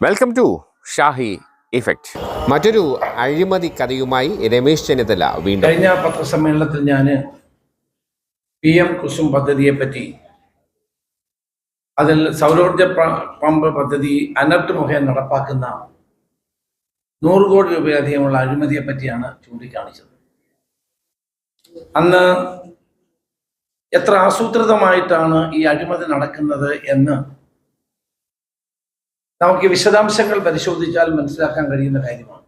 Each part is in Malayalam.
വെൽക്കം ടു ഷാഹി ഇഫക്റ്റ് മറ്റൊരു അഴിമതി കഥയുമായി രമേശ് ചെന്നിത്തല വീണ്ടും. കഴിഞ്ഞ പത്രസമ്മേളനത്തിൽ ഞാൻ പി എം കുസും പദ്ധതിയെ പറ്റി അതിൽ സൗരോർജ പമ്പ് പദ്ധതി അനർട്ട് മുഖേന നടപ്പാക്കുന്ന നൂറ് കോടി രൂപയധികമുള്ള അഴിമതിയെ പറ്റിയാണ് ചൂണ്ടിക്കാണിച്ചത്. അന്ന് എത്ര ആസൂത്രിതമായിട്ടാണ് ഈ അഴിമതി നടക്കുന്നത് എന്ന് നമുക്ക് വിശദാംശങ്ങൾ പരിശോധിച്ചാൽ മനസ്സിലാക്കാൻ കഴിയുന്ന കാര്യമാണ്.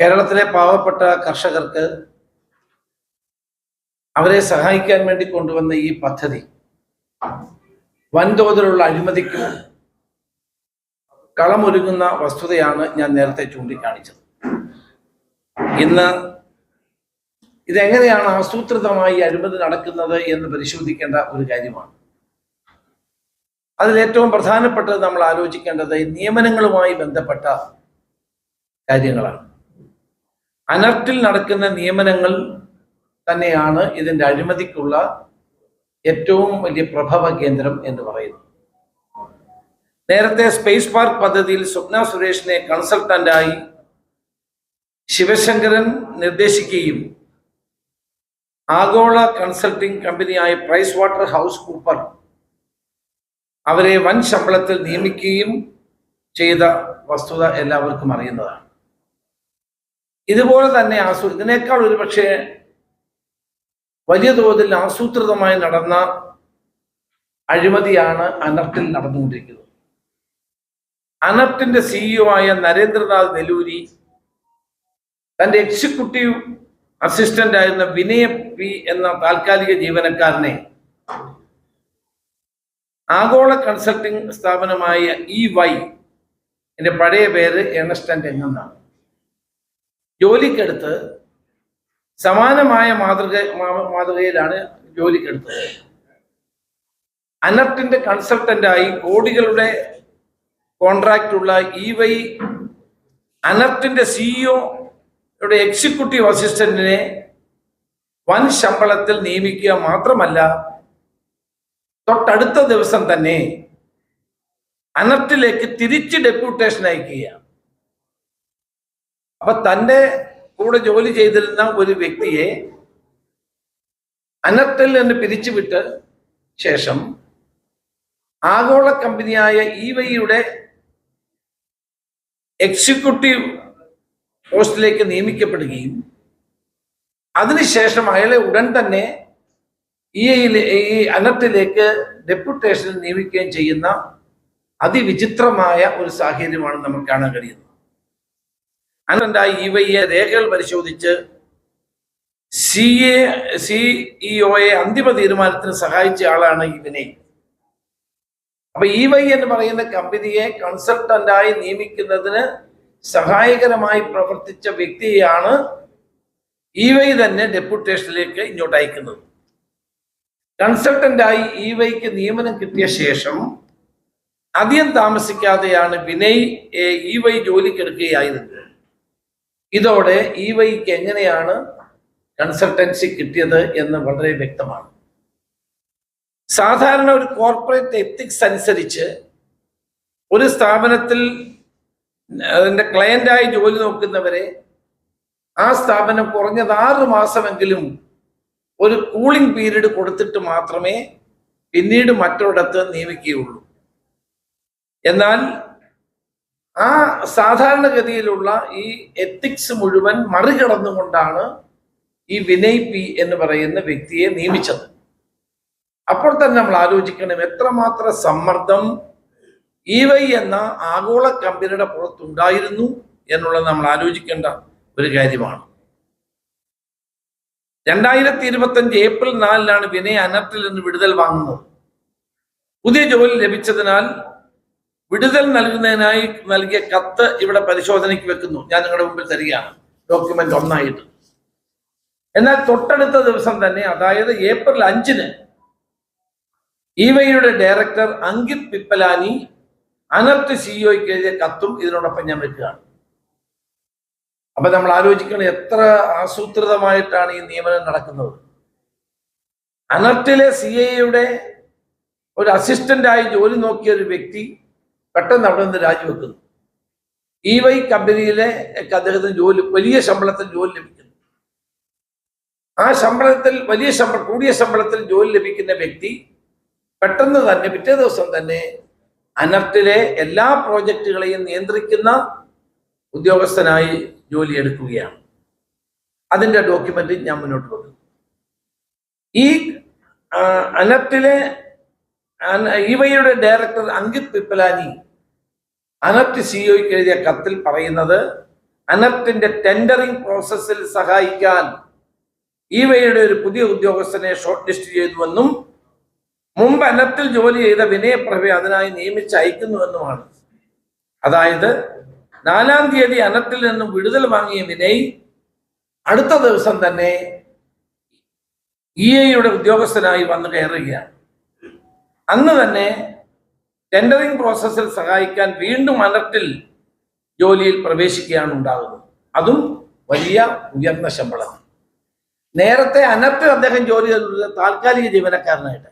കേരളത്തിലെ പാവപ്പെട്ട കർഷകർക്ക് അവരെ സഹായിക്കാൻ വേണ്ടി കൊണ്ടുവന്ന ഈ പദ്ധതി വൻതോതിലുള്ള അഴിമതിക്കും കളമൊരുങ്ങുന്ന വസ്തുതയാണ് ഞാൻ നേരത്തെ ചൂണ്ടിക്കാണിച്ചത്. ഇന്ന് ഇതെങ്ങനെയാണ് ആസൂത്രിതമായി അഴിമതി നടക്കുന്നത് എന്ന് പരിശോധിക്കേണ്ട ഒരു കാര്യമാണ്. അതിൽ ഏറ്റവും പ്രധാനപ്പെട്ടത് നമ്മൾ ആലോചിക്കേണ്ടത് നിയമനങ്ങളുമായി ബന്ധപ്പെട്ട കാര്യങ്ങളാണ്. അനർട്ടിൽ നടക്കുന്ന നിയമനങ്ങൾ തന്നെയാണ് ഇതിന്റെ അഴിമതിക്കുള്ള ഏറ്റവും വലിയ പ്രഭവ കേന്ദ്രം എന്ന് പറയുന്നത്. നേരത്തെ സ്പേസ് പാർക്ക് പദ്ധതിയിൽ സ്വപ്ന സുരേഷിനെ കൺസൾട്ടന്റായി ശിവശങ്കരൻ നിർദ്ദേശിക്കുകയും ആഗോള കൺസൾട്ടിംഗ് കമ്പനിയായ പ്രൈസ് വാട്ടർ ഹൗസ് കൂപ്പർ അവരെ വൻ ശമ്പളത്തിൽ നിയമിക്കുകയും ചെയ്ത വസ്തുത എല്ലാവർക്കും അറിയുന്നതാണ്. ഇതുപോലെ തന്നെ ആസൂ ഇതിനേക്കാൾ ഒരു പക്ഷേ വലിയ തോതിൽ ആസൂത്രിതമായി നടന്ന അഴിമതിയാണ് അനർട്ടിൽ നടന്നുകൊണ്ടിരിക്കുന്നത്. അനർട്ടിന്റെ സിഇഒ ആയ നരേന്ദ്രനാഥ് നെലൂരി തന്റെ എക്സിക്യൂട്ടീവ് അസിസ്റ്റന്റ് ആയിരുന്ന വിനയ പി എന്ന താൽക്കാലിക ജീവനക്കാരനെ ആഗോള കൺസൾട്ടിംഗ് സ്ഥാപനമായ ഇ വൈ എന്റെ പഴയ പേര് ഏണസ്റ്റ് ആൻഡ് എന്നാണ് ജോലിക്കെടുത്ത് സമാനമായ മാതൃക മാതൃകയിലാണ് ജോലിക്കെടുത്തത്. അനർട്ടിന്റെ കൺസൾട്ടന്റായി കോടികളുടെ കോൺട്രാക്റ്റ് ഉള്ള ഇ വൈ അനർട്ടിന്റെ സിഇഒയുടെ എക്സിക്യൂട്ടീവ് അസിസ്റ്റന്റിനെ വൻ ശമ്പളത്തിൽ നിയമിക്കുക മാത്രമല്ല തൊട്ടടുത്ത ദിവസം തന്നെ അനർട്ടിലേക്ക് തിരിച്ച് ഡെപ്യൂട്ടേഷൻ അയക്കുകയാണ്. അപ്പൊ തന്റെ കൂടെ ജോലി ചെയ്തിരുന്ന ഒരു വ്യക്തിയെ അനർട്ടിൽ നിന്ന് പിരിച്ചുവിട്ട് ശേഷം ആഗോള കമ്പനിയായ ഇ വൈയുടെ എക്സിക്യൂട്ടീവ് പോസ്റ്റിലേക്ക് നിയമിക്കപ്പെടുകയും അതിനുശേഷം അയാളെ ഉടൻ തന്നെ ഇ ഈ അനത്തിലേക്ക് ഡെപ്യൂട്ടേഷൻ നിയമിക്കുകയും ചെയ്യുന്ന അതിവിചിത്രമായ ഒരു സാഹചര്യമാണ് നമുക്ക് കാണാൻ കഴിയുന്നത്. അനന്തരായി ഇ വൈയെ രേഖകൾ പരിശോധിച്ച് സി എ സി ഇഒയെ അന്തിമ തീരുമാനത്തിന് സഹായിച്ച ആളാണ് ഈ വിനയ് അപ്പൊ ഇ വൈ എന്ന് പറയുന്ന കമ്പനിയെ കൺസൾട്ടന്റായി നിയമിക്കുന്നതിന് സഹായകരമായി പ്രവർത്തിച്ച വ്യക്തിയാണ് ഇ വൈ തന്നെ ഡെപ്യൂട്ടേഷനിലേക്ക് ഇങ്ങോട്ട് അയക്കുന്നത്. കൺസൾട്ടന്റായി ഇ വൈക്ക് നിയമനം കിട്ടിയ ശേഷം അധികം താമസിക്കാതെയാണ് വിനയ് ഇ വൈ ജോലിക്കെടുക്കുകയായിരുന്നത് ഇതോടെ ഇ വൈക്ക് എങ്ങനെയാണ് കൺസൾട്ടൻസി കിട്ടിയത് എന്ന് വളരെ വ്യക്തമാണ്. സാധാരണ ഒരു കോർപ്പറേറ്റ് എത്തിക്സ് അനുസരിച്ച് ഒരു സ്ഥാപനത്തിൽ അതിന്റെ ക്ലയന്റായി ജോലി നോക്കുന്നവരെ ആ സ്ഥാപനം കുറഞ്ഞത് ആറ് മാസമെങ്കിലും ഒരു കൂളിംഗ് പീരീഡ് കൊടുത്തിട്ട് മാത്രമേ പിന്നീട് മറ്റൊരിടത്ത് നിയമിക്കുകയുള്ളൂ. എന്നാൽ ആ സാധാരണഗതിയിലുള്ള ഈ എത്തിക്സ് മുഴുവൻ മറികടന്നുകൊണ്ടാണ് ഈ വിനയ് പി എന്ന് പറയുന്ന വ്യക്തിയെ നിയമിച്ചത്. അപ്പോൾ തന്നെ നമ്മൾ ആലോചിക്കണം എത്രമാത്രം സമ്മർദ്ദം ഇ വൈ എന്ന ആഗോള കമ്പനിയുടെ പുറത്തുണ്ടായിരുന്നു എന്നുള്ളത് നമ്മൾ ആലോചിക്കേണ്ട ഒരു കാര്യമാണ്. രണ്ടായിരത്തി ഇരുപത്തി അഞ്ച് ഏപ്രിൽ നാലിനാണ് വിനയ അനർട്ടിൽ നിന്ന് വിടുതൽ വാങ്ങുന്നത്. പുതിയ ജോലി ലഭിച്ചതിനാൽ വിടുതൽ നൽകുന്നതിനായി നൽകിയ കത്ത് ഇവിടെ പരിശോധനയ്ക്ക് വെക്കുന്നു. ഞാൻ നിങ്ങളുടെ മുമ്പിൽ തരികയാണ്. ഡോക്യുമെന്റ് ഒന്നായിട്ട്. എന്നാൽ തൊട്ടടുത്ത ദിവസം തന്നെ അതായത് ഏപ്രിൽ അഞ്ചിന് ഇ വൈയുടെ ഡയറക്ടർ അങ്കിത് പിപ്പലാനി അനർട്ട് സിഇഒയ്ക്ക് എഴുതിയ കത്തും ഇതിനോടൊപ്പം ഞാൻ വെക്കുകയാണ്. അപ്പൊ നമ്മൾ ആലോചിക്കണം എത്ര ആസൂത്രിതമായിട്ടാണ് ഈ നിയമനം നടക്കുന്നത്. അനർട്ടിലെ സി ഐയുടെ ഒരു അസിസ്റ്റന്റായി ജോലി നോക്കിയ ഒരു വ്യക്തി പെട്ടെന്ന് അവിടെ നിന്ന് രാജിവെക്കുന്നു. ഇ വൈ കമ്പനിയിലെ അദ്ദേഹത്തിന് ജോലി വലിയ ശമ്പളത്തിൽ ജോലി ലഭിക്കുന്നു. ആ ശമ്പളത്തിൽ വലിയ ശമ്പളം കൂടിയ ശമ്പളത്തിൽ ജോലി ലഭിക്കുന്ന വ്യക്തി പെട്ടെന്ന് തന്നെ പിറ്റേ ദിവസം തന്നെ അനർട്ടിലെ എല്ലാ പ്രോജക്റ്റുകളെയും നിയന്ത്രിക്കുന്ന ഉദ്യോഗസ്ഥനായി ജോലി എടുക്കുകയാണ് അതിന്റെ ഡോക്യുമെന്റ് ഞാൻ മുന്നോട്ട് വെക്കും. ഈ അനത്തിലെ ഇവയുടെ ഡയറക്ടർ അങ്കിത് പിപ്പലാനി അനർട്ട് സിഇഒയ്ക്ക് എഴുതിയ കത്തിൽ പറയുന്നത് അനർട്ടിന്റെ ടെൻഡറിംഗ് പ്രോസസ്സിൽ സഹായിക്കാൻ ഇവയുടെ ഒരു പുതിയ ഉദ്യോഗസ്ഥനെ ഷോർട്ട് ലിസ്റ്റ് ചെയ്തുവെന്നും മുമ്പ് അനത്തിൽ ജോലി ചെയ്ത വിനയപ്രഭയെ അതിനായി നിയമിച്ച് അയക്കുന്നുവെന്നുമാണ്. അതായത് നാലാം തീയതി അനത്തിൽ നിന്നും വിടുതൽ വാങ്ങിയ വിനയ് അടുത്ത ദിവസം തന്നെ ഇ എയുടെ ഉദ്യോഗസ്ഥനായി വന്നു കയറുകയാണ്. അന്ന് തന്നെ ടെൻഡറിംഗ് പ്രോസസ്സിൽ സഹായിക്കാൻ വീണ്ടും അനർട്ടിൽ ജോലിയിൽ പ്രവേശിക്കുകയാണ് ഉണ്ടാകുന്നത് അതും വലിയ ഉയർന്ന ശമ്പളം നേരത്തെ അനർട്ടിൽ അദ്ദേഹം ജോലി ചെയ്തത് താൽക്കാലിക ജീവനക്കാരനായിട്ട്.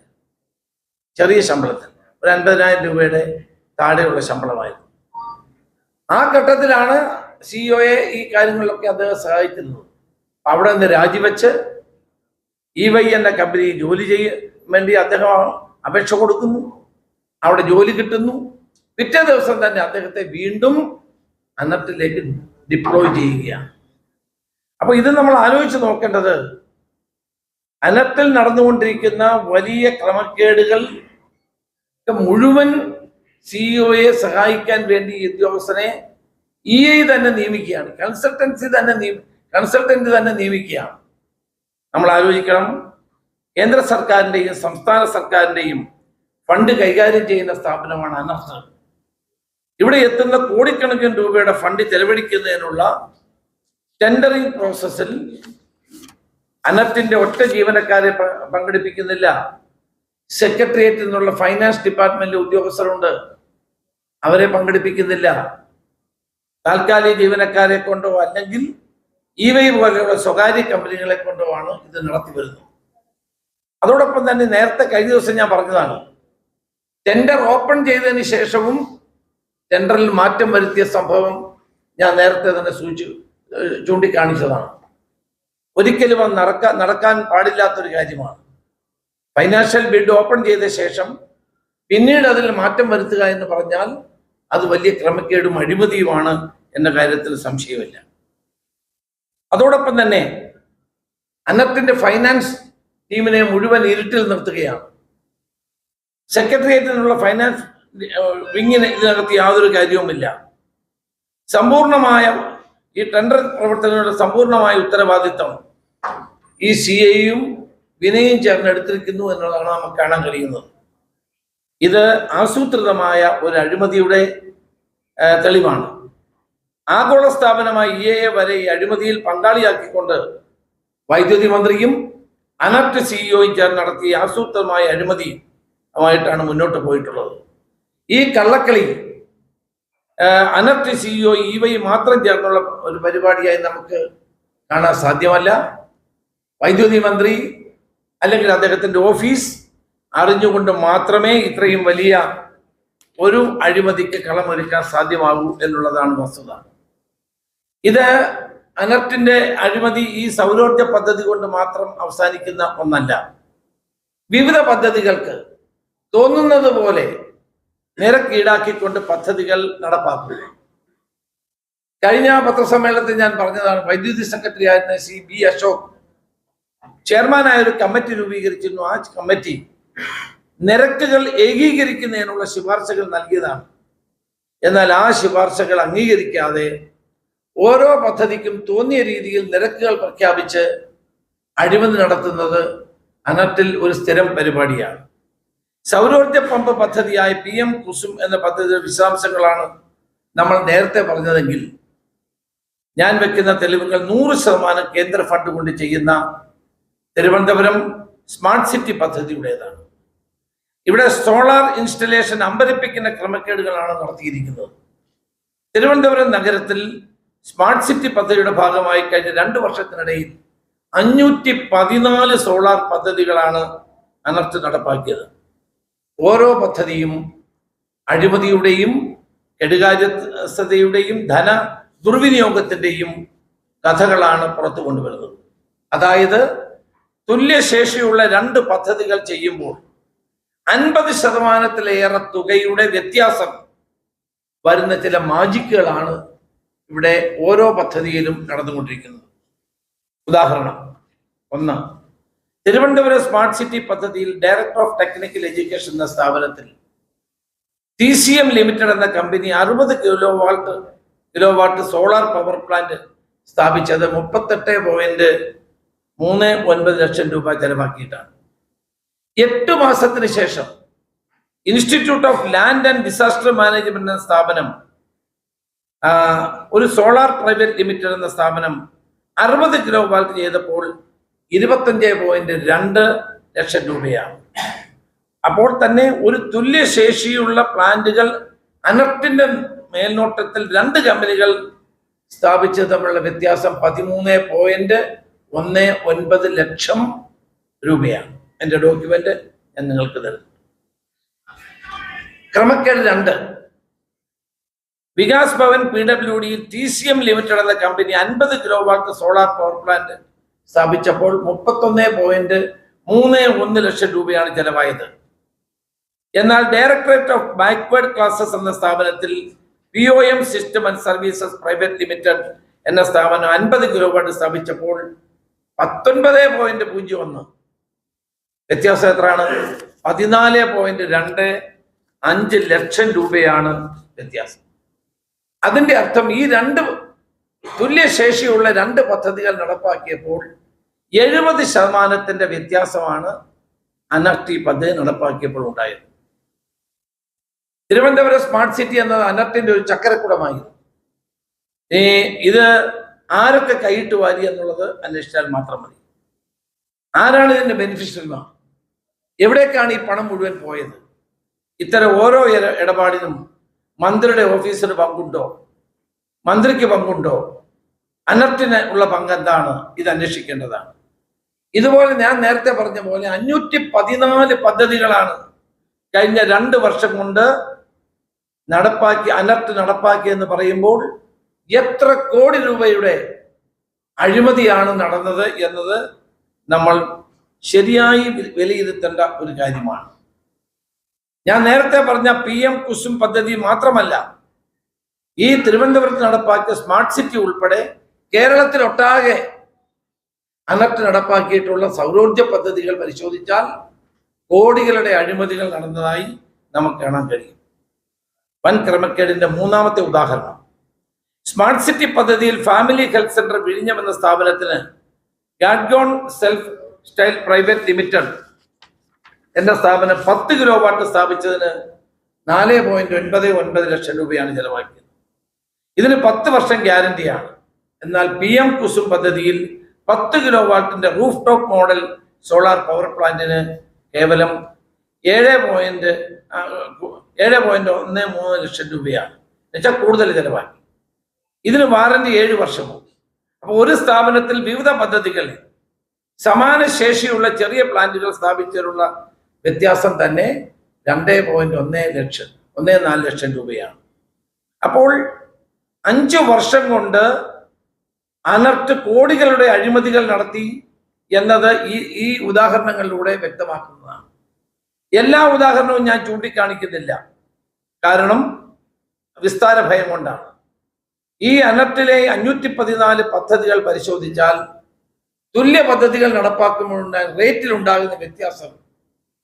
ചെറിയ ശമ്പളത്തിൽ. ഒരു അൻപതിനായിരം രൂപയുടെ താഴെയുള്ള ശമ്പളമായിരുന്നു. ആ ഘട്ടത്തിലാണ് സിഇഒയെ ഈ കാര്യങ്ങളിലൊക്കെ അദ്ദേഹം സഹായിക്കുന്നത്. അവിടെ നിന്ന് രാജിവെച്ച് ഇ വൈ എന്ന കമ്പനി ജോലി ചെയ്യാൻ വേണ്ടി അദ്ദേഹം അപേക്ഷ കൊടുക്കുന്നു. അവിടെ ജോലി കിട്ടുന്നു. പിറ്റേ ദിവസം തന്നെ അദ്ദേഹത്തെ വീണ്ടും അന്നത്തിലേക്ക് ഡിപ്ലോയ് ചെയ്യുകയാണ്. അപ്പൊ ഇത് നമ്മൾ ആലോചിച്ച് നോക്കേണ്ടത് അനത്തിൽ നടന്നുകൊണ്ടിരിക്കുന്ന വലിയ ക്രമക്കേടുകൾ മുഴുവൻ സിഇഒയെ സഹായിക്കാൻ വേണ്ടി ഈ ഉദ്യോഗസ്ഥനെ ഇ ഐ തന്നെ നിയമിക്കുകയാണ്. കൺസൾട്ടൻസി തന്നെ കൺസൾട്ടന്റ് തന്നെ നിയമിക്കുകയാണ്. നമ്മൾ ആലോചിക്കണം. കേന്ദ്ര സർക്കാരിന്റെയും സംസ്ഥാന സർക്കാരിന്റെയും ഫണ്ട് കൈകാര്യം ചെയ്യുന്ന സ്ഥാപനമാണ് അനർട്ട് ഇവിടെ എത്തുന്ന കോടിക്കണക്കിന് രൂപയുടെ ഫണ്ട് ചെലവഴിക്കുന്നതിനുള്ള ടെൻഡറിംഗ് പ്രോസസ്സിൽ അനർത്തിന്റെ ഒറ്റ ജീവനക്കാരെ പങ്കെടുപ്പിക്കുന്നില്ല. സെക്രട്ടേറിയറ്റിൽ നിന്നുള്ള ഫൈനാൻസ് ഡിപ്പാർട്ട്മെന്റിലെ ഉദ്യോഗസ്ഥരുണ്ട്. അവരെ പങ്കെടുപ്പിക്കുന്നില്ല. താൽക്കാലിക ജീവനക്കാരെ കൊണ്ടോ അല്ലെങ്കിൽ ഇ വൈ പോലെയുള്ള സ്വകാര്യ കമ്പനികളെ കൊണ്ടോ ആണ് ഇത് നടത്തി വരുന്നത്. അതോടൊപ്പം തന്നെ നേരത്തെ കഴിഞ്ഞ ദിവസം ഞാൻ പറഞ്ഞതാണ് ടെൻഡർ ഓപ്പൺ ചെയ്തതിന് ശേഷവും ടെൻഡറിൽ മാറ്റം വരുത്തിയ സംഭവം ഞാൻ നേരത്തെ തന്നെ സൂചി ചൂണ്ടിക്കാണിച്ചതാണ്. ഒരിക്കലും അത് നടക്കാൻ നടക്കാൻ പാടില്ലാത്തൊരു കാര്യമാണ്. ഫൈനാൻഷ്യൽ ബിഡ് ഓപ്പൺ ചെയ്ത ശേഷം പിന്നീട് അതിൽ മാറ്റം വരുത്തുക എന്ന് പറഞ്ഞാൽ അത് വലിയ ക്രമക്കേടും അഴിമതിയുമാണ് എന്ന കാര്യത്തിൽ സംശയമില്ല. അതോടൊപ്പം തന്നെ അനത്തിന്റെ ഫൈനാൻസ് ടീമിനെ മുഴുവൻ ഇരുട്ടിൽ നിർത്തുകയാണ്. സെക്രട്ടേറിയറ്റിനുള്ള ഫൈനാൻസ് വിങ്ങിന് ഇതിനകത്ത് യാതൊരു കാര്യവുമില്ല. സമ്പൂർണമായ ഈ ടെൻഡർ പ്രവർത്തനങ്ങളുടെ സമ്പൂർണമായ ഉത്തരവാദിത്തം ഈ സി എയും വിനയും ചേർന്ന് എടുത്തിരിക്കുന്നു എന്നുള്ളതാണ് നമുക്ക് കാണാൻ കഴിയുന്നത്. ഇത് ആസൂത്രിതമായ ഒരു അഴിമതിയുടെ തെളിവാണ്. ആഗോള സ്ഥാപനമായ ഇ എ വരെ ഈ അഴിമതിയിൽ പങ്കാളിയാക്കിക്കൊണ്ട് വൈദ്യുതി മന്ത്രിയും അനർട്ട് സിഇഒയും ചേർന്ന് നടത്തിയ ആസൂത്രിതമായ അഴിമതി ആയിട്ടാണ് മുന്നോട്ട് പോയിട്ടുള്ളത്. ഈ കള്ളക്കളി അനർട്ട് സിഇഒ ഇ വൈ മാത്രം ചേർന്നുള്ള ഒരു പരിപാടിയായി നമുക്ക് കാണാൻ സാധ്യമല്ല. വൈദ്യുതി മന്ത്രി അല്ലെങ്കിൽ അദ്ദേഹത്തിന്റെ ഓഫീസ് അറിഞ്ഞുകൊണ്ട് മാത്രമേ ഇത്രയും വലിയ ഒരു അഴിമതിക്ക് കളമൊരുക്കാൻ സാധ്യമാകൂ എന്നുള്ളതാണ് വസ്തുത. ഇത് അനർട്ടിന്റെ അഴിമതി ഈ സൗരോർജ പദ്ധതി കൊണ്ട് മാത്രം അവസാനിക്കുന്ന ഒന്നല്ല. വിവിധ പദ്ധതികൾക്ക് തോന്നുന്നത് പോലെ നിരക്കീടാക്കിക്കൊണ്ട് പദ്ധതികൾ നടപ്പാക്കുക കഴിഞ്ഞ പത്രസമ്മേളനത്തിൽ ഞാൻ പറഞ്ഞതാണ് വൈദ്യുതി സെക്രട്ടറി ആയിരുന്ന സി ബി അശോക് ചെയർമാനായ ഒരു കമ്മിറ്റി രൂപീകരിച്ചിരുന്നു. ആ കമ്മിറ്റി നിരക്കുകൾ ഏകീകരിക്കുന്നതിനുള്ള ശുപാർശകൾ നൽകിയതാണ്. എന്നാൽ ആ ശുപാർശകൾ അംഗീകരിക്കാതെ ഓരോ പദ്ധതിക്കും തോന്നിയ രീതിയിൽ നിരക്കുകൾ പ്രഖ്യാപിച്ച് അഴിമതി നടത്തുന്നത് അനർട്ടിൽ ഒരു സ്ഥിരം പരിപാടിയാണ്. സൗരോർജ പമ്പ് പദ്ധതിയായ പി എം കുസും എന്ന പദ്ധതിയുടെ വിശദാംശങ്ങളാണ് നമ്മൾ നേരത്തെ പറഞ്ഞതെങ്കിൽ ഞാൻ വെക്കുന്ന തെളിവുകൾ നൂറ് ശതമാനം കേന്ദ്ര ഫണ്ട് കൊണ്ട് ചെയ്യുന്ന തിരുവനന്തപുരം സ്മാർട്ട് സിറ്റി പദ്ധതിയുടേതാണ്. ഇവിടെ സോളാർ ഇൻസ്റ്റലേഷൻ അമ്പരിപ്പിക്കുന്ന ക്രമക്കേടുകളാണ് നടത്തിയിരിക്കുന്നത്. തിരുവനന്തപുരം നഗരത്തിൽ സ്മാർട്ട് സിറ്റി പദ്ധതിയുടെ ഭാഗമായി കഴിഞ്ഞ രണ്ട് വർഷത്തിനിടയിൽ അഞ്ഞൂറ്റി പതിനാല് സോളാർ പദ്ധതികളാണ് അനർത്ത് നടപ്പാക്കിയത്. ഓരോ പദ്ധതിയും അഴിമതിയുടെയും കെടുകാര്യസ്ഥതയുടെയും ധന ദുർവിനിയോഗത്തിന്റെയും കഥകളാണ് പുറത്തു കൊണ്ടുവരുന്നത്. അതായത് തുല്യശേഷിയുള്ള രണ്ട് പദ്ധതികൾ ചെയ്യുമ്പോൾ അൻപത് ശതമാനത്തിലേറെ തുകയുടെ വ്യത്യാസം വരുന്ന ചില മാജിക്കുകളാണ് ഇവിടെ ഓരോ പദ്ധതിയിലും നടന്നുകൊണ്ടിരിക്കുന്നത്. ഉദാഹരണം ഒന്ന് തിരുവനന്തപുരം സ്മാർട്ട് സിറ്റി പദ്ധതിയിൽ ഡയറക്ടർ ഓഫ് ടെക്നിക്കൽ എഡ്യൂക്കേഷൻ എന്ന സ്ഥാപനത്തിൽ ടി സി എം ലിമിറ്റഡ് എന്ന കമ്പനി അറുപത് kilowatt kilowatt solar power plant സ്ഥാപിച്ചത് മുപ്പത്തെട്ട് പോയിന്റ് മൂന്ന് ഒൻപത് ലക്ഷം രൂപ ചെലവാക്കിയിട്ടാണ്. എട്ട് മാസത്തിന് ശേഷം institute of land and disaster management എന്ന സ്ഥാപനം ഒരു സോളാർ പ്രൈവറ്റ് ലിമിറ്റഡ് എന്ന സ്ഥാപനം അറുപത് കിലോ വാട്ട് ചെയ്തപ്പോൾ ഇരുപത്തഞ്ച് പോയിന്റ് രണ്ട് ലക്ഷം രൂപയാണ്. അപ്പോൾ തന്നെ ഒരു തുല്യശേഷിയുള്ള പ്ലാന്റുകൾ അനർട്ടിന്റെ മേൽനോട്ടത്തിൽ രണ്ട് കമ്പനികൾ സ്ഥാപിച്ച് തമ്മിലുള്ള വ്യത്യാസം പതിമൂന്ന് പോയിന്റ് ഒന്ന് ഒൻപത് ലക്ഷം രൂപയാണ്. എന്റെ ഡോക്യുമെന്റ് ഞാൻ നിങ്ങൾക്ക് തരുന്നു ക്രമക്കേട് രണ്ട്. Vikas Bhavan P W D T C M limited എന്ന കമ്പനി അൻപത് kilo watt solar power plant സ്ഥാപിച്ചപ്പോൾ മുപ്പത്തൊന്ന് പോയിന്റ് മൂന്ന് ഒന്ന് ലക്ഷം രൂപയാണ് ചെലവായത്. എന്നാൽ ഡയറക്ടറേറ്റ് ഓഫ് ബാക്ക്വേർഡ് ക്ലാസസ് എന്ന സ്ഥാപനത്തിൽ P O M system and services private limited എന്ന സ്ഥാപനം അൻപത് കിലോ വാട്ട് സ്ഥാപിച്ചപ്പോൾ പത്തൊൻപത് പോയിന്റ് പൂജ്യം ഒന്ന്. വ്യത്യാസം എത്രയാണ്? പതിനാല് പോയിന്റ് രണ്ട് അഞ്ച് ലക്ഷം രൂപയാണ് വ്യത്യാസം. അതിന്റെ അർത്ഥം ഈ രണ്ട് തുല്യശേഷിയുള്ള രണ്ട് പദ്ധതികൾ നടപ്പാക്കിയപ്പോൾ എഴുപത് ശതമാനത്തിന്റെ വ്യത്യാസമാണ് അനർട്ടി പദ്ധതി നടപ്പാക്കിയപ്പോൾ ഉണ്ടായത്. തിരുവനന്തപുരം സ്മാർട്ട് സിറ്റി എന്നത് അനർട്ടിന്റെ ഒരു ചക്കരക്കുടമായിരുന്നു ഈ ഇത് ആരൊക്കെ കൈയിട്ട് വാരി എന്നുള്ളത് അന്വേഷിച്ചാൽ മാത്രം മതി. ആരാണ് ഇതിന്റെ ബെനിഫിഷ്യറിമാർ എവിടേക്കാണ് ഈ പണം മുഴുവൻ പോയത്? ഇത്തരം ഓരോ ഇടപാടിനും മന്ത്രിയുടെ ഓഫീസിന് പങ്കുണ്ടോ? മന്ത്രിക്ക് പങ്കുണ്ടോ? അനർത്തിന് ഉള്ള പങ്ക് എന്താണ് ഇത് അന്വേഷിക്കേണ്ടതാണ്. ഇതുപോലെ ഞാൻ നേരത്തെ പറഞ്ഞ പോലെ അഞ്ഞൂറ്റി പതിനാല് പദ്ധതികളാണ് കഴിഞ്ഞ രണ്ട് വർഷം കൊണ്ട് നടപ്പാക്കി അനർട്ട് നടപ്പാക്കിയെന്ന് പറയുമ്പോൾ എത്ര കോടി രൂപയുടെ അഴിമതിയാണ് നടന്നത് എന്നത് നമ്മൾ ശരിയായി വിലയിരുത്തേണ്ട ഒരു കാര്യമാണ്. ഞാൻ നേരത്തെ പറഞ്ഞ പി എം കുസും പദ്ധതി മാത്രമല്ല ഈ തിരുവനന്തപുരത്ത് നടപ്പാക്കിയ സ്മാർട്ട് സിറ്റി ഉൾപ്പെടെ കേരളത്തിലൊട്ടാകെ അനർട്ട് നടപ്പാക്കിയിട്ടുള്ള സൗരോർജ പദ്ധതികൾ പരിശോധിച്ചാൽ കോടികളുടെ അഴിമതികൾ നടന്നതായി നമുക്ക് കാണാൻ കഴിയും. വൻ ക്രമക്കേടിന്റെ മൂന്നാമത്തെ ഉദാഹരണം. സ്മാർട്ട് സിറ്റി പദ്ധതിയിൽ ഫാമിലി ഹെൽത്ത് സെന്റർ വിഴിഞ്ഞം എന്ന സ്ഥാപനത്തിന് ഗാഡ്ഗോൺ സെൽഫ് സ്റ്റൈൽ പ്രൈവറ്റ് ലിമിറ്റഡ് എന്ന സ്ഥാപനം പത്ത് കിലോ വാട്ട് സ്ഥാപിച്ചതിന് നാല് പോയിന്റ് ഒൻപത് ഒൻപത് ലക്ഷം രൂപയാണ് ചെലവാക്കിയത്. ഇതിന് പത്ത് വർഷം ഗ്യാരണ്ടിയാണ്. എന്നാൽ പി എം കുസും പദ്ധതിയിൽ പത്ത് kilo വാട്ടിന്റെ roof top model solar power പ്ലാന്റിന് കേവലം ഏഴ് പോയിന്റ് ഏഴ് പോയിന്റ് ഒന്ന് മൂന്ന് ലക്ഷം രൂപയാണ്. എന്നുവെച്ചാൽ കൂടുതൽ ചെലവാക്കി. ഇതിന് വാറന്റി ഏഴ് വർഷമോ അപ്പോൾ ഒരു സ്ഥാപനത്തിൽ വിവിധ പദ്ധതികളിൽ സമാന ശേഷിയുള്ള ചെറിയ പ്ലാന്റുകൾ സ്ഥാപിച്ചതിനുള്ള വ്യത്യാസം തന്നെ രണ്ടേ പോയിന്റ് ഒന്നേ ലക്ഷം ഒന്നേ നാല് ലക്ഷം രൂപയാണ്. അപ്പോൾ അഞ്ചു വർഷം കൊണ്ട് അനർട്ട് കോടികളുടെ അഴിമതികൾ നടത്തി എന്നത് ഈ ഈ ഉദാഹരണങ്ങളിലൂടെ വ്യക്തമാക്കുന്നതാണ്. എല്ലാ ഉദാഹരണവും ഞാൻ ചൂണ്ടിക്കാണിക്കുന്നില്ല. കാരണം വിസ്താര ഭയം കൊണ്ടാണ്. ഈ അനർട്ടിലെ അഞ്ഞൂറ്റി പതിനാല് പദ്ധതികൾ പരിശോധിച്ചാൽ തുല്യ പദ്ധതികൾ നടപ്പാക്കുമ്പോഴുണ്ടായ റേറ്റിൽ ഉണ്ടാകുന്ന വ്യത്യാസം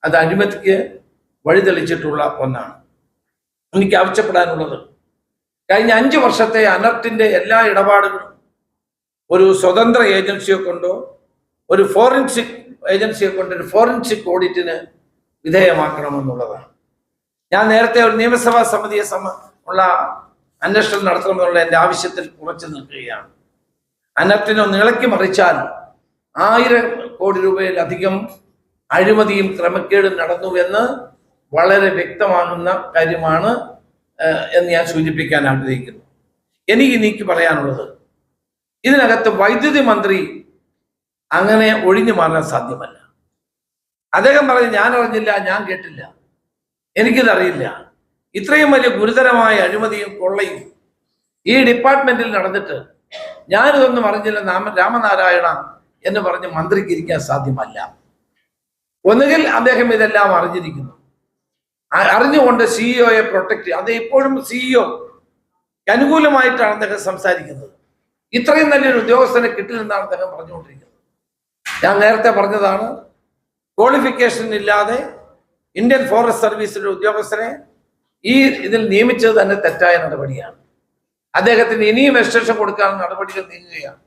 അത് അഴിമതിക്ക് വഴിതെളിച്ചിട്ടുള്ള ഒന്നാണ്. എനിക്ക് ആവശ്യപ്പെടാനുള്ളത്. കഴിഞ്ഞ അഞ്ച് വർഷത്തെ അനർട്ടിന്റെ എല്ലാ ഇടപാടുകളും ഒരു സ്വതന്ത്ര ഏജൻസിയെ കൊണ്ടോ ഒരു ഫോറൻസിക് ഏജൻസിയെ കൊണ്ട് ഒരു ഫോറൻസിക് ഓഡിറ്റിന് വിധേയമാക്കണമെന്നുള്ളതാണ്. ഞാൻ നേരത്തെ ഒരു നിയമസഭാ സമിതിയെ സമ ഉള്ള അന്വേഷണം നടത്തണമെന്നുള്ള എന്റെ ആവശ്യത്തിൽ ഉറച്ചു നിൽക്കുകയാണ്. അനർട്ടിനെ ഒന്ന് ഇളക്കി മറിച്ചാൽ ആയിരം കോടി രൂപയിലധികം അഴിമതിയും ക്രമക്കേടും നടന്നുവെന്ന് വളരെ വ്യക്തമാകുന്ന കാര്യമാണ് എന്ന് ഞാൻ സൂചിപ്പിക്കാൻ ആഗ്രഹിക്കുന്നു. എനിക്ക് എനിക്ക് പറയാനുള്ളത് ഇതിനകത്ത് വൈദ്യുതി മന്ത്രി അങ്ങനെ ഒഴിഞ്ഞു മാറാൻ സാധ്യമല്ല. അദ്ദേഹം പറഞ്ഞു ഞാൻ അറിഞ്ഞില്ല ഞാൻ കേട്ടില്ല. എനിക്കിതറിയില്ല. ഇത്രയും വലിയ ഗുരുതരമായ അഴിമതിയും കൊള്ളയും ഈ ഡിപ്പാർട്ട്മെന്റിൽ നടന്നിട്ട് ഞാനിതൊന്നും അറിഞ്ഞില്ല രാമനാരായണ എന്ന് പറഞ്ഞ് മന്ത്രിക്ക് ഇരിക്കാൻ സാധ്യമല്ല. ഒന്നുകിൽ അദ്ദേഹം ഇതെല്ലാം അറിഞ്ഞിരിക്കുന്നു. അറിഞ്ഞുകൊണ്ട് സിഇഒയെ പ്രൊട്ടക്ട് അത് ഇപ്പോഴും സിഇഒ അനുകൂലമായിട്ടാണ് അദ്ദേഹം സംസാരിക്കുന്നത്. ഇത്രയും നല്ലൊരു ഉദ്യോഗസ്ഥനെ കിട്ടില്ലെന്നാണ് അദ്ദേഹം പറഞ്ഞുകൊണ്ടിരിക്കുന്നത്. ഞാൻ നേരത്തെ പറഞ്ഞതാണ് ക്വാളിഫിക്കേഷൻ ഇല്ലാതെ ഇന്ത്യൻ ഫോറസ്റ്റ് സർവീസിലെ ഉദ്യോഗസ്ഥനെ ഈ ഇതിൽ നിയമിച്ചത് തന്നെ തെറ്റായ നടപടിയാണ്. അദ്ദേഹത്തിന് ഇനിയും എക്സ്റ്റൻഷൻ കൊടുക്കാൻ നടപടികൾ നീങ്ങുകയാണ്.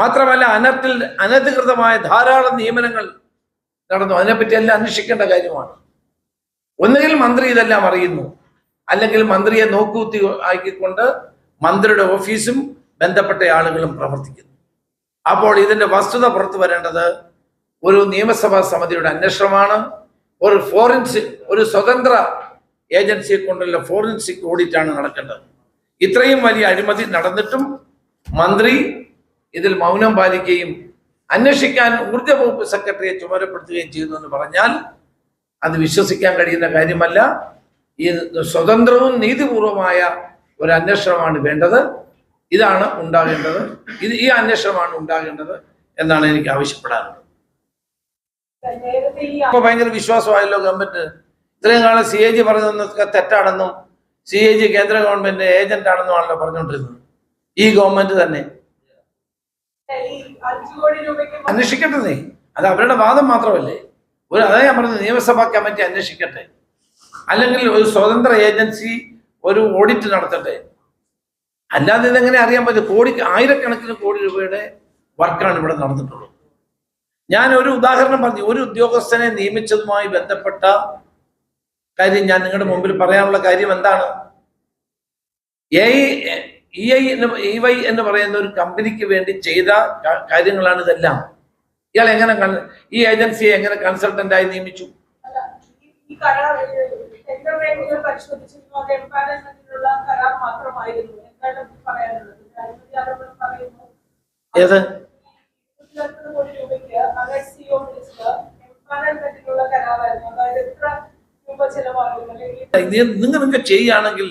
മാത്രമല്ല അനർത്തിൽ അനധികൃതമായ ധാരാളം നിയമനങ്ങൾ നടന്നു. അതിനെപ്പറ്റി എല്ലാം അന്വേഷിക്കേണ്ട കാര്യമാണ്. ഒന്നുകിൽ മന്ത്രി ഇതെല്ലാം അറിയുന്നു. അല്ലെങ്കിൽ മന്ത്രിയെ നോക്കൂത്തി ആക്കിക്കൊണ്ട് മന്ത്രിയുടെ ഓഫീസും ബന്ധപ്പെട്ട ആളുകളും പ്രവർത്തിക്കുന്നു. അപ്പോൾ ഇതിന്റെ വസ്തുത പുറത്തു വരേണ്ടത് ഒരു നിയമസഭാ സമിതിയുടെ അന്വേഷണമാണ്. ഒരു ഫോറൻസിക് ഒരു സ്വതന്ത്ര ഏജൻസിയെ കൊണ്ടുള്ള ഫോറൻസിക് ഓഡിറ്റാണ് നടക്കേണ്ടത്. ഇത്രയും വലിയ അഴിമതി നടന്നിട്ടും മന്ത്രി ഇതിൽ മൗനം പാലിക്കുകയും അന്വേഷിക്കാൻ ഊർജ വകുപ്പ് സെക്രട്ടറിയെ ചുമതലപ്പെടുത്തുകയും ചെയ്യുന്നു എന്ന് പറഞ്ഞാൽ അത് വിശ്വസിക്കാൻ കഴിയുന്ന കാര്യമല്ല. ഈ സ്വതന്ത്രവും നീതിപൂർവമായ ഒരു അന്വേഷണമാണ് വേണ്ടത്. ഇതാണ് ഉണ്ടാകേണ്ടത്. ഇത് ഈ അന്വേഷണമാണ് ഉണ്ടാകേണ്ടത് എന്നാണ് എനിക്ക് ആവശ്യപ്പെടാറുള്ളത് ഇപ്പൊ ഭയങ്കര വിശ്വാസമായല്ലോ ഗവൺമെന്റ്. ഇത്രയും കാലം സി എ ജി പറഞ്ഞതൊക്കെ തെറ്റാണെന്നും സി എ ജി കേന്ദ്ര ഗവൺമെന്റ് ഏജന്റ് ആണെന്നുമാണല്ലോ പറഞ്ഞുകൊണ്ടിരുന്നത്. ഈ ഗവൺമെന്റ് തന്നെ ഈ നീ. അത് അവരുടെ വാദം മാത്രമല്ലേ. ഒരു അതാ ഞാൻ പറഞ്ഞത് നിയമസഭാ കമ്മിറ്റി അന്വേഷിക്കട്ടെ. അല്ലെങ്കിൽ ഒരു സ്വതന്ത്ര ഏജൻസി ഒരു ഓഡിറ്റ് നടത്തട്ടെ. അല്ലാതെ ഇതെങ്ങനെ അറിയാൻ പറ്റും? കോടി ആയിരക്കണക്കിന് കോടി രൂപയുടെ വർക്കാണ് ഇവിടെ നടന്നിട്ടുള്ളത്. ഞാൻ ഒരു ഉദാഹരണം പറഞ്ഞു. ഒരു ഉദ്യോഗസ്ഥനെ നിയമിച്ചതുമായി ബന്ധപ്പെട്ട കാര്യം ഞാൻ നിങ്ങളുടെ മുമ്പിൽ പറയാനുള്ള കാര്യം എന്താണ്? A E I E Y എന്ന് പറയുന്ന ഒരു കമ്പനിക്ക് വേണ്ടി ചെയ്ത കാര്യങ്ങളാണ് ഇതെല്ലാം. ഇയാൾ എങ്ങനെ ഈ ഏജൻസിയെ എങ്ങനെ കൺസൾട്ടന്റ് ആയി നിയമിച്ചു ഏത്? ഇത് നിങ്ങൾ നിങ്ങൾ ചെയ്യുകയാണെങ്കിൽ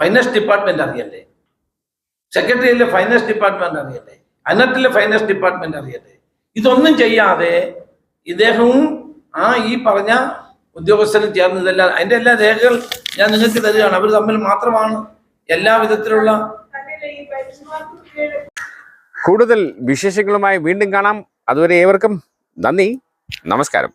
ഫൈനാൻസ് ഡിപ്പാർട്ട്മെന്റ് അറിയണ്ടേ? സെക്രട്ടറിയിലെ ഫൈനാൻസ് ഡിപ്പാർട്ട്മെന്റ് അറിയട്ടെ അന്നത്തിലെ ഫൈനാൻസ് ഡിപ്പാർട്ട്മെന്റ് അറിയട്ടെ. ഇതൊന്നും ചെയ്യാതെ ഇദ്ദേഹവും ആ ഈ പറഞ്ഞ ഉദ്യോഗസ്ഥരും ചേർന്ന് ഇതെല്ലാം അതിന്റെ എല്ലാ രേഖകൾ ഞാൻ നിങ്ങൾക്ക് തരികയാണ്. അവർ തമ്മിൽ മാത്രമാണ് എല്ലാ വിധത്തിലുള്ള കൂടുതൽ വിശേഷങ്ങളുമായി വീണ്ടും കാണാം. അതുവരെ ഏവർക്കും നന്ദി. നമസ്കാരം.